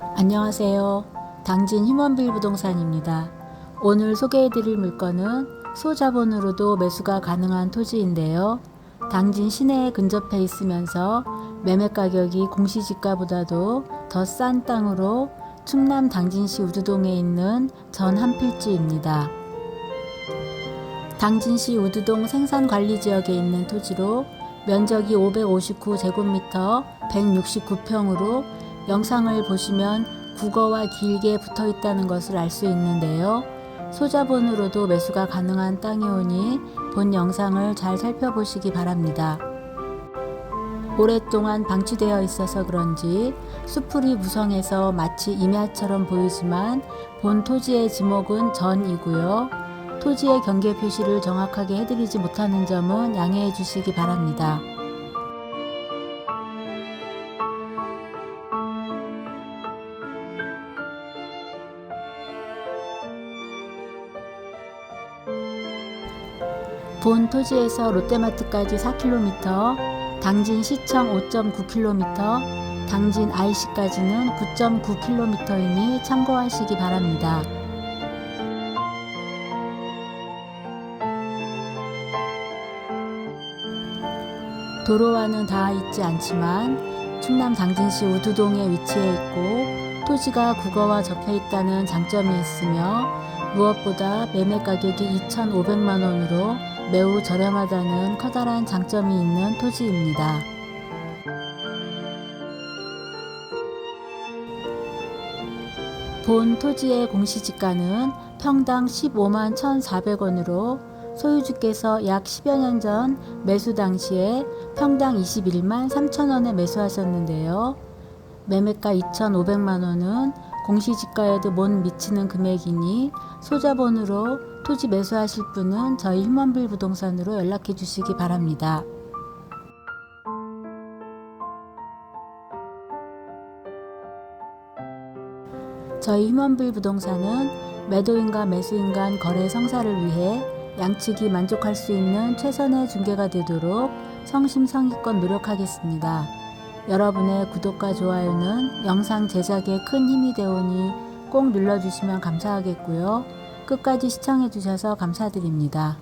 안녕하세요. 당진 휴먼빌 부동산입니다. 오늘 소개해드릴 물건은 소자본으로도 매수가 가능한 토지인데요. 당진 시내에 근접해 있으면서 매매 가격이 공시지가보다도 더 싼 땅으로 충남 당진시 우두동에 있는 전 한 필지입니다. 당진시 우두동 생산관리지역에 있는 토지로 면적이 559제곱미터 169평으로 영상을 보시면 국어와 길게 붙어 있다는 것을 알 수 있는데요. 소자본으로도 매수가 가능한 땅이 오니 본 영상을 잘 살펴보시기 바랍니다. 오랫동안 방치되어 있어서 그런지 수풀이 무성해서 마치 임야처럼 보이지만 본 토지의 지목은 전이고요. 토지의 경계 표시를 정확하게 해드리지 못하는 점은 양해해 주시기 바랍니다. 본 토지에서 롯데마트까지 4km, 당진 시청 5.9km, 당진 IC까지는 9.9km이니 참고하시기 바랍니다. 도로와는 닿아 있지 않지만 충남 당진시 우두동에 위치해 있고 토지가 국어와 접해 있다는 장점이 있으며 무엇보다 매매 가격이 2,500만 원으로 매우 저렴하다는 커다란 장점이 있는 토지입니다. 본 토지의 공시지가는 평당 15만 1,400원으로 소유주께서 약 10여 년 전 매수 당시에 평당 21만 3천 원에 매수하셨는데요. 매매가 2,500만 원은 공시지가에도 못 미치는 금액이니 소자본으로 토지 매수하실 분은 저희 휴먼빌 부동산으로 연락해 주시기 바랍니다. 저희 휴먼빌 부동산은 매도인과 매수인 간 거래 성사를 위해 양측이 만족할 수 있는 최선의 중개가 되도록 성심성의껏 노력하겠습니다. 여러분의 구독과 좋아요는 영상 제작에 큰 힘이 되오니 꼭 눌러주시면 감사하겠고요. 끝까지 시청해주셔서 감사드립니다.